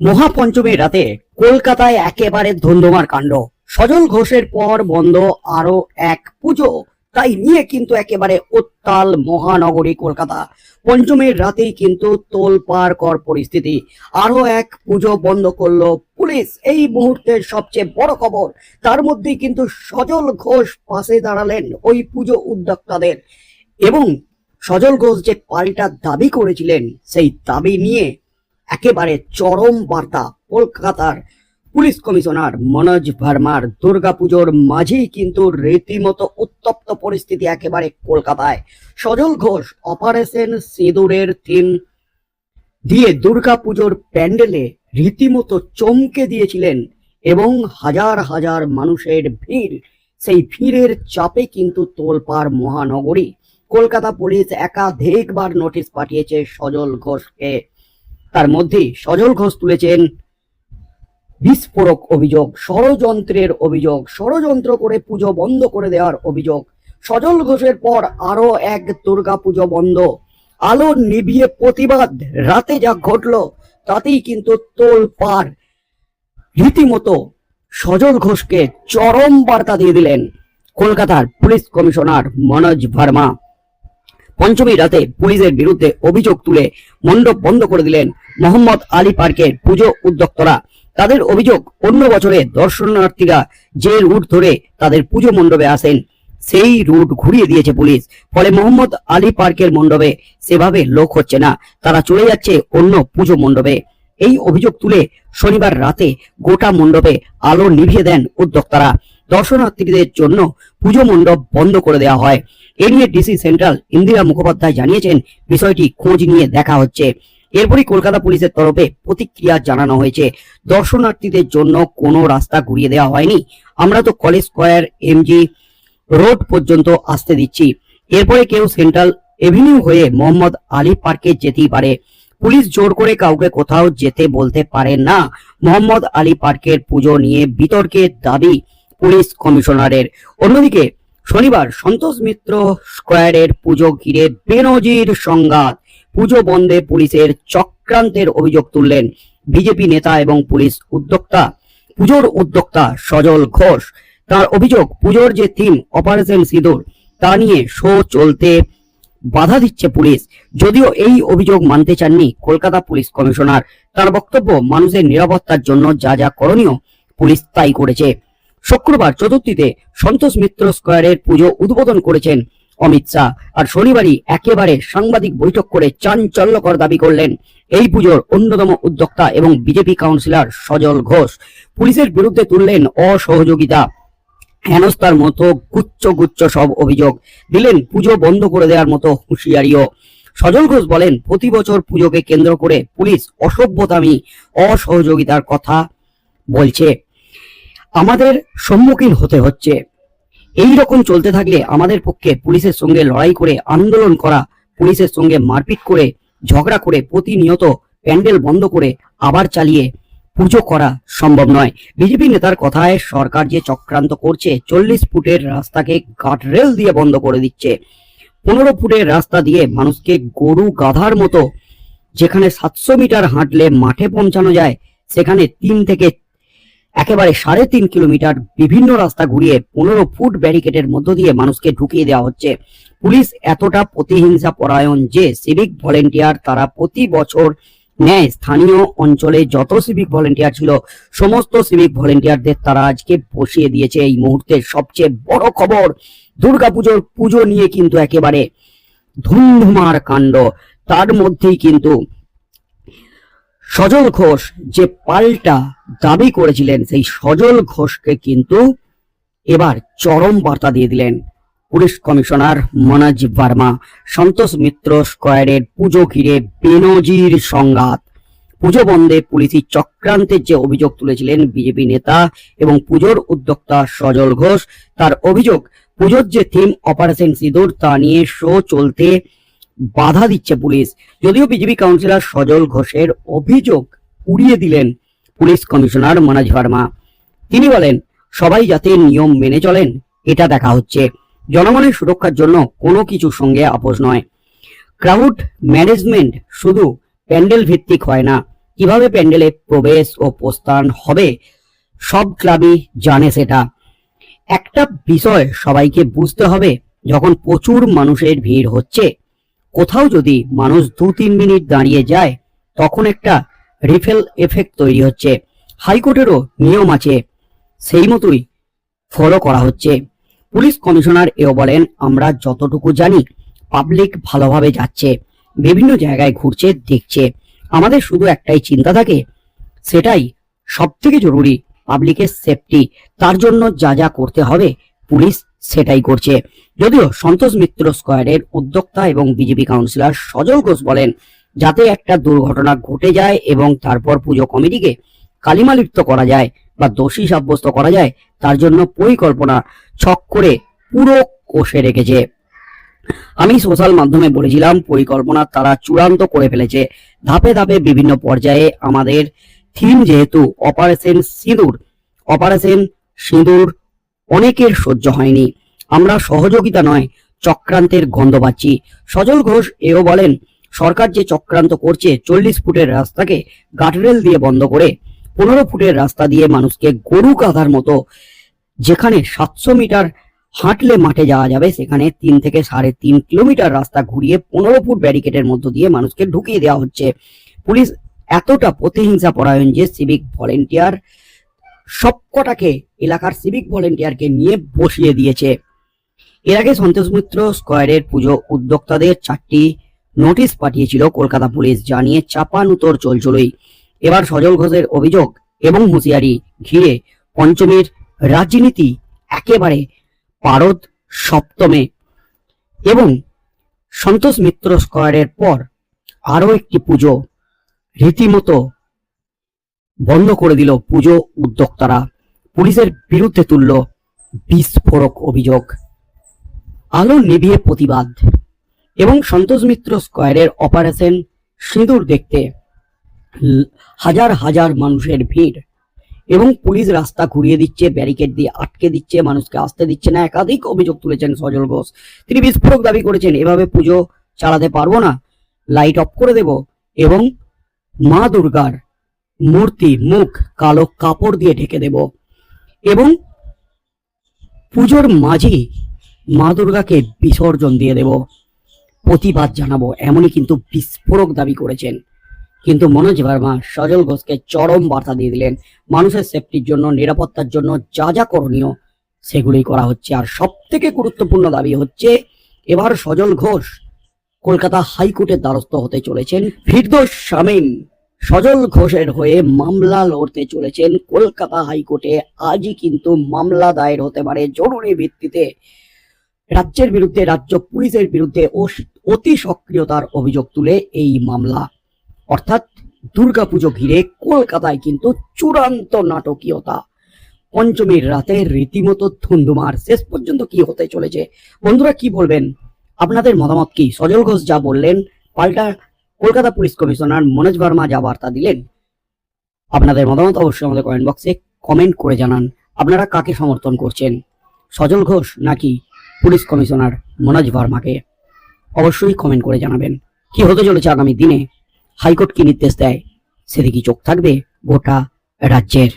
মহাপঞ্চমীর রাতে কলকাতায় একেবারে ধুন্ধুমার কাণ্ড। সজল ঘোষের পর বন্ধ আরও এক পুজো। তাই নিয়ে কিন্তু একেবারে উত্তাল মহানগরী কলকাতা। পঞ্চমীর রাতেই কিন্তু তোলপাড় কর পরিস্থিতি। আরও এক পুজো বন্ধ করল পুলিশ। এই মুহূর্তের সবচেয়ে বড় খবর, তার মধ্যেই কিন্তু সজল ঘোষ পাশে দাঁড়ালেন ওই পুজো উদ্যোক্তাদের। এবং সজল ঘোষ যে পাল্টা দাবি করেছিলেন, সেই দাবি নিয়ে একেবারে চরম বার্তা কলকাতার পুলিশ কমিশনার মনোজ ভার্মার দুর্গাপুজোর মাঝেই কিন্তু রীতিমতো উত্তপ্ত পরিস্থিতি একেবারে কলকাতায়। সজল ঘোষ, অপারেশন সিঁদুরের থিম দিয়ে দুর্গাপুজোর প্যান্ডেলে রীতিমতো চমকে দিয়েছিলেন এবং হাজার হাজার মানুষের ভিড়, সেই ভিড়ের চাপে কিন্তু তোলপাড় মহানগরী। কলকাতা পুলিশ একাধিকবার নোটিশ পাঠিয়েছে সজল ঘোষকে। তার মধ্যে সজল ঘোষ তুলেছেন। বিস্ফোরক অভিযোগ, ষড়যন্ত্রের অভিযোগ, ষড়যন্ত্র করে পুজো বন্ধ করে দেওয়ার অভিযোগ। সজল ঘোষের পর আরও এক দুর্গা পুজো বন্ধ। আলো নিভিয়ে প্রতিবাদ, রাতে যা ঘটলো তাতেই কিন্তু তোল পার। রীতিমতো সজল ঘোষকে চরম বার্তা দিয়ে দিলেন কলকাতার পুলিশ কমিশনার মনোজ ভার্মা। পঞ্চমী রাতে পুলিশের বিরুদ্ধে অভিযোগ তুলে মণ্ডপ বন্ধ করে দিলেন মোহাম্মদ আলী পার্কের পুজো উদ্যোক্তরা। তাদের অভিযোগ, অন্য বছরে দর্শনার্থীরা যে রুট ধরে তাদের পুজো মণ্ডপে আসেন, সেই রুট ঘুরিয়ে দিয়েছে পুলিশ। ফলে মোহাম্মদ আলী পার্কের মণ্ডপে সেভাবে লোক হচ্ছে না, তারা চলে যাচ্ছে অন্য পুজো মণ্ডপে। এই অভিযোগ তুলে শনিবার রাতে গোটা মণ্ডপে আলো নিভিয়ে দেন উদ্যোক্তারা। দর্শনার্থীদের জন্য পুজো মণ্ডপ বন্ধ করে দেওয়া হয়। এ নিয়ে ডিসি সেন্ট্রাল ইন্দিরা মুখোপাধ্যায় জানিয়েছেন, বিষয়টি খোঁজ নিয়ে দেখা হচ্ছে। এরপরই কলকাতা পুলিশের তরফে প্রতিক্রিয়া জানানো হয়েছে। দর্শনার্থীদের জন্য কোনো রাস্তা ঘুরিয়ে দেওয়া হয়নি। আমরা তো কলেজ স্কোয়ার, এমজি রোড পর্যন্ত আসতে দিচ্ছি। এরপরে কেউ সেন্ট্রাল এভিনিউ হয়ে মোহাম্মদ আলী পার্কে যেতেই পারে। পুলিশ জোর করে কাউকে কোথাও যেতে বলতে পারে না। মোহাম্মদ আলী পার্কের পুজো নিয়ে বিতর্কের দাবি পুলিশ কমিশনারের। অন্যদিকে শনিবার সন্তোষ মিত্র স্কোয়ারের পুজো ঘিরে বেনজির সংঘাত। পুজো বন্ধে পুলিশের চক্রান্তের অভিযোগ তুললেন বিজেপি নেতা এবং পুলিশ উদ্যোক্তা। পুজোর উদ্যোক্তা সজল ঘোষ। তার অভিযোগ, পুজোর যে থিম, অপারেশন সিঁদুর, তা নিয়ে শো চলতে বাধা দিচ্ছে পুলিশ। যদিও এই অভিযোগ মানতে চাননি কলকাতা পুলিশ কমিশনার। তার বক্তব্য, মানুষের নিরাপত্তার জন্য যা যা করণীয়, পুলিশ তাই করেছে। শুক্রবার চতুর্থীতে সন্তোষ মিত্র স্কোয়ারের পুজো উদ্বোধন করেছেন। অমিত শাহ আর শনিবারই একেবারে সাংবাদিক বৈঠক করে চাঞ্চল্যকর দাবি করলেন। এই পুজোর অন্যতম উদ্যোক্তা এবং বিজেপি কাউন্সিলর সজল ঘোষ। পুলিশের বিরুদ্ধে তুললেন অসহযোগিতা। হেনস্থার মতো গুচ্ছ গুচ্ছ সব অভিযোগ। দিলেন পুজো বন্ধ করে দেওয়ার মতো হুঁশিয়ারিও। সজল ঘোষ বলেন, প্রতি বছর পুজোকে কেন্দ্র করে পুলিশ অসভ্যতামি, অসহযোগিতার কথা বলছে। আমাদের সম্মুখীন হতে হচ্ছে। এই রকম চলতে থাকলে আমাদের পক্ষে পুলিশের সঙ্গে লড়াই করে, আন্দোলন করা, পুলিশের সঙ্গে মারপিট করে, ঝগড়া করে, প্রতিনিয়ত প্যান্ডেল বন্ধ করে আবার চালিয়ে পুজো করা সম্ভব নয়। বিজেপি নেতার কথায় সরকার যে চক্রান্ত করছে, চল্লিশ ফুটের রাস্তাকে গার্ডরেল দিয়ে বন্ধ করে দিচ্ছে। পনেরো ফুটের রাস্তা দিয়ে মানুষকে গরু গাধার মতো, যেখানে সাতশো মিটার হাঁটলে মাঠে পৌঁছানো যায়, সেখানে তিন থেকে একেবারে সাড়ে তিন কিলোমিটার বিভিন্ন রাস্তা ঘুরিয়ে পনেরো ফুট ব্যারিকেডের মধ্য দিয়ে মানুষকে ঢুকিয়ে দেওয়া হচ্ছে। পুলিশ এতটা প্রতিহিংসা পরায়ণ যে সিভিক ভলেন্টিয়ার তারা প্রতি বছর ন্যায় স্থানীয় অঞ্চলে যত সিভিক ভলেন্টিয়ার ছিল, সমস্ত সিভিক ভলেন্টিয়ারদের তারা আজকে বসিয়ে দিয়েছে। এই মুহূর্তের সবচেয়ে বড় খবর, দুর্গাপুজোর পুজো নিয়ে কিন্তু একেবারে ধুমধুমার কাণ্ড। তার মধ্যেই কিন্তু সজল ঘোষ যে পাল্টা দাবি করেছিলেন, সেই সজল ঘোষকে কিন্তু এবার চরম বার্তা দিয়ে দিলেন পুলিশ কমিশনার মনোজ ভার্মা সন্তোষ মিত্র স্কোয়ারের পুজো ঘিরে বেনজির সংঘাত। পুজো বন্ধে পুলিশি চক্রান্তের যে অভিযোগ তুলেছিলেন বিজেপি নেতা এবং পুজোর উদ্যোক্তা সজল ঘোষ, তার অভিযোগ, পুজোর যে থিম অপারেশন সিঁদুর তা নিয়ে শো চলতে বাধা দিচ্ছে পুলিশ। যদিও বিজেপি কাউন্সিলর সজল ঘোষের অভিযোগ উড়িয়ে দিলেন পুলিশ কমিশনার মনোজ ভার্মা। তিনি বলেন, সবাই যাতে নিয়ম মেনে চলেন, এটা দেখা হচ্ছে। জনগণের সুরক্ষার জন্য কোনো কিছুর সঙ্গে আপোষ নয়। ক্রাউড ম্যানেজমেন্ট শুধু প্যান্ডেল ভিত্তিক হয় না, কীভাবে প্যান্ডেলে প্রবেশ ও প্রস্থান হবে, সব ক্লাবই জানে সেটা। একটা বিষয় সবাইকে বুঝতে হবে, যখন প্রচুর মানুষের ভিড় হচ্ছে কোথাও যদি মানুষ দু তিন মিনিট দাঁড়িয়ে যায়, তখন একটা রিফেল এফেক্ট তৈরি হচ্ছে। হাইকোর্টেরও নিয়ম আছে, সেই মতোই ফলো করা হচ্ছে। পুলিশ কমিশনার এও বলেন, আমরা যতটুকু জানি পাবলিক ভালোভাবে যাচ্ছে, বিভিন্ন জায়গায় ঘুরছে, দেখছে। আমাদের শুধু একটাই চিন্তা থাকে, সেটাই সব থেকে জরুরি পাবলিকের সেফটি তার জন্য যা যা করতে হবে, পুলিশ সেটাই করছে। যদিও সন্তোষ মিত্র স্কোয়ারের উদ্যোক্তা এবং বিজেপি কাউন্সিলর সজল ঘোষ বলেন, যাতে একটা দুর্ঘটনা ঘটে যায় এবং তারপর পুজো কমিটিকে কালিমালিপ্ত করা যায় বা দোষী সাব্যস্ত করা যায়, তার জন্য পরিকল্পনা ছক করে পুরো কষে রেখেছে। আমি সোশ্যাল মাধ্যমে বলেছিলাম, পরিকল্পনা তারা চূড়ান্ত করে ফেলেছে। ধাপে ধাপে বিভিন্ন পর্যায়ে আমাদের থিম যেহেতু অপারেশন সিঁদুর অপারেশন সিঁদুর অনেকের সহ্য হয়নি। আমরা সহযোগিতা নয়, চক্রান্তের গন্ধ পাচ্ছি। সজল ঘোষ এও বলেন, সরকার যে চক্রান্ত করছে, চল্লিশ ফুটের রাস্তাকে গার্ডরেল দিয়ে বন্ধ করে, পনেরো ফুটের রাস্তা দিয়ে মানুষকে গরু কাঁধার মতো, যেখানে সাতশো মিটার হাঁটলে মাঠে যাওয়া যাবে, সেখানে তিন থেকে সাড়ে তিন কিলোমিটার রাস্তা ঘুরিয়ে পনেরো ফুট ব্যারিকেডের মধ্য দিয়ে মানুষকে ঢুকিয়ে দেওয়া হচ্ছে। পুলিশ এতটা প্রতিহিংসা পরায়ণ যে সিভিক ভলেন্টিয়ার সবকটাকে এলাকার সিভিক ভলেন্টিয়ারকে নিয়ে বসিয়ে দিয়েছে। এর আগে সন্তোষ মিত্র স্কোয়ারের পুজো উদ্যোক্তাদের চারটি নোটিশ পাঠিয়েছিল কলকাতা পুলিশ, জানিয়ে চাপান উত্তর চলচলই। এবার সজল ঘোষের অভিযোগ এবং হুঁশিয়ারি ঘিরে পঞ্চমীর রাজনীতি একেবারে পারদ সপ্তমে। এবং সন্তোষ মিত্র স্কোয়ারের পর আরও একটি পুজো, রীতিমতো বন্ধ করে দিল পুজো উদ্যোক্তারা। পুলিশের বিরুদ্ধে তুলল বিস্ফোরক অভিযোগ। আলো নিভিয়ে প্রতিবাদ। এবং সন্তোষ মিত্র স্কোয়ারের অপারেশন সিঁদুর দেখতে হাজার হাজার মানুষের ভিড়। এবং পুলিশ রাস্তা ঘুরিয়ে দিচ্ছে, ব্যারিকেড দিয়ে আটকে দিচ্ছে, মানুষকে আসতে দিচ্ছে না। একাধিক অভিযোগ তুলেছেন সজল ঘোষ। তিনি বিস্ফোরক দাবি করেছেন, এভাবে পুজো চালাতে পারব না। লাইট অফ করে দেব। এবং মা দুর্গার মূর্তি, মুখ, কালো কাপড় দিয়ে ঢেকে দেব। এবং পুজোর মাঝে মা দুর্গাকে বিসর্জন দিয়ে দেব। প্রতিবাদ জানাব, এমনই কিন্তু বিস্ফোরক দাবি করেছেন। কিন্তু মনোজ ভার্মা, সজল ঘোষকে চরম বার্তা দিয়ে দিলেন, মানুষের সেফটির জন্য, নিরাপত্তার জন্য যা যা করণীয় সেগুলি করা হচ্ছে। আর সব থেকে গুরুত্বপূর্ণ দাবি হচ্ছে, এবার সজল ঘোষ কলকাতা হাইকোর্টের দ্বারস্থ হতে চলেছেন ফিরদোস শামীম। সজল ঘোষের হয়ে মামলা লড়তে চলেছেন কলকাতা হাইকোর্টে। আজই কিন্তু মামলা দায়ের হতে পারে জরুরি ভিত্তিতে। রাজ্যের বিরুদ্ধে, রাজ্য পুলিশের বিরুদ্ধে অতি সক্রিয়তার অভিযোগ তুলে এই মামলা। অর্থাৎ দুর্গাপুজো ঘিরে কলকাতায় কিন্তু চূড়ান্ত নাটকীয়তা। পঞ্চমীর রাতে রীতিমতো ধুন্ধুমার। শেষ পর্যন্ত কি হতে চলেছে? বন্ধুরা, কি বলবেন? আপনাদের মতামত কি? সজল ঘোষ যা বললেন, পাল্টা কলকাতা পুলিশ কমিশনার মনোজ বর্মা যা বার্তা দিলেন। আপনাদের মতামত অবশ্যই আমাদের কমেন্ট বক্সে কমেন্ট করে জানান। আপনারা কাকে সমর্থন করছেন? সজল ঘোষ নাকি পুলিশ কমিশনার মনোজ ভার্মাকে অবশ্যই কমেন্ট করে জানাবেন। কি হতে চলেছে আগামী দিনে? হাইকোর্ট কি নির্দেশ দেয়? সেদিকে চোখ থাকবে গোটা রাজ্যের।